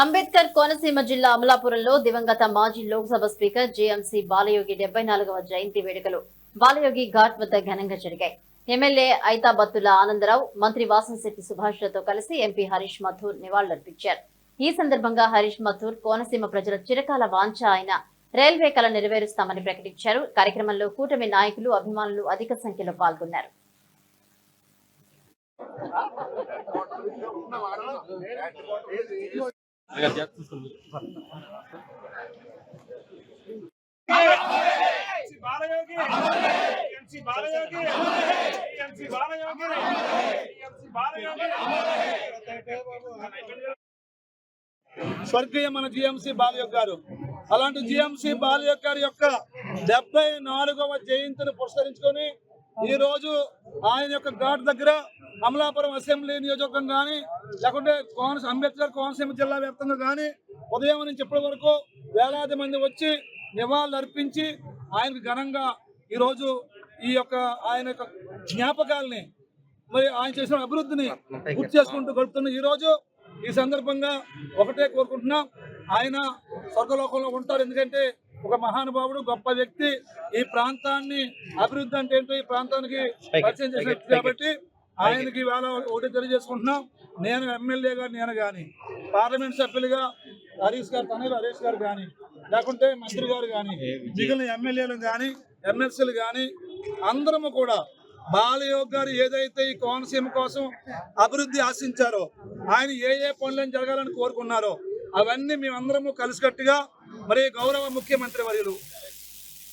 అంబేద్కర్ కోనసీమ జిల్లా అమలాపురంలో దివంగత మాజీ లోక్సభ స్పీకర్ జేఎంసీ బాలయోగి డెబ్బై నాలుగవ జయంతి వేడుకలు. బాలయోగి ఘాట్ వద్ద ఘనంగా జరిగాయి. ఎమ్మెల్యే ఐతాబత్తుల ఆనందరావు మంత్రి వాసంశెట్టి సుభాష్లతో కలిసి ఎంపీ హరీష్ మథూర్ నివాళులర్పించారు. ఈ సందర్భంగా హరీష్ మథూర్ కోనసీమ ప్రజల చిరకాల వాంఛ అయిన రైల్వే కళ నెరవేరుస్తామని ప్రకటించారు. కార్యక్రమంలో కూటమి నాయకులు అభిమానులు అధిక సంఖ్యలో పాల్గొన్నారు. స్వర్గీయ మన జిఎంసి బాలయోగ్ గారు. అలాంటి జిఎంసి బాలయోగ్ గారి యొక్క డెబ్బై నాలుగవ జయంతిని పురస్కరించుకొని ఈ రోజు ఆయన యొక్క ఘాట్ దగ్గర అమలాపురం అసెంబ్లీ నియోజకవర్గం కానీ లేకుంటే కోనసీమ అంబేద్కర్ కోనసీమ జిల్లా వ్యాప్తంగా కానీ ఉదయం నుంచి ఇప్పటి వరకు వేలాది మంది వచ్చి నివాళులు అర్పించి ఆయనకు ఘనంగా ఈరోజు ఈ యొక్క ఆయన యొక్క జ్ఞాపకాలని మరి ఆయన చేసిన అభివృద్ధిని గుర్తు చేసుకుంటూ గడుపుతున్న ఈ రోజు ఈ సందర్భంగా ఒకటే కోరుకుంటున్నాం. ఆయన స్వర్గలోకంలో ఉంటారు. ఎందుకంటే ఒక మహానుభావుడు గొప్ప వ్యక్తి. ఈ ప్రాంతాన్ని అభివృద్ధి అంటే ఏంటో ఈ ప్రాంతానికి పరిచయం చేసిన వ్యక్తి కాబట్టి ఆయనకి వేళ ఒకటి తెలియజేసుకుంటున్నాం. నేను ఎమ్మెల్యేగా నేను కానీ పార్లమెంట్ సభ్యులుగా హరీష్ గారు తనయులు హరీష్ గారు కానీ లేకుంటే మంత్రి గారు కానీ మిగిలిన ఎమ్మెల్యేలు కానీ ఎమ్మెల్సీలు కానీ అందరము కూడా బాలయోగ్ గారు ఏదైతే ఈ కోనసీమ కోసం అభివృద్ధి ఆశించారో ఆయన ఏ ఏ పనులను జరగాలని కోరుకున్నారో అవన్నీ మేమందరము కలిసికట్టుగా మరి గౌరవ ముఖ్యమంత్రి వర్యులు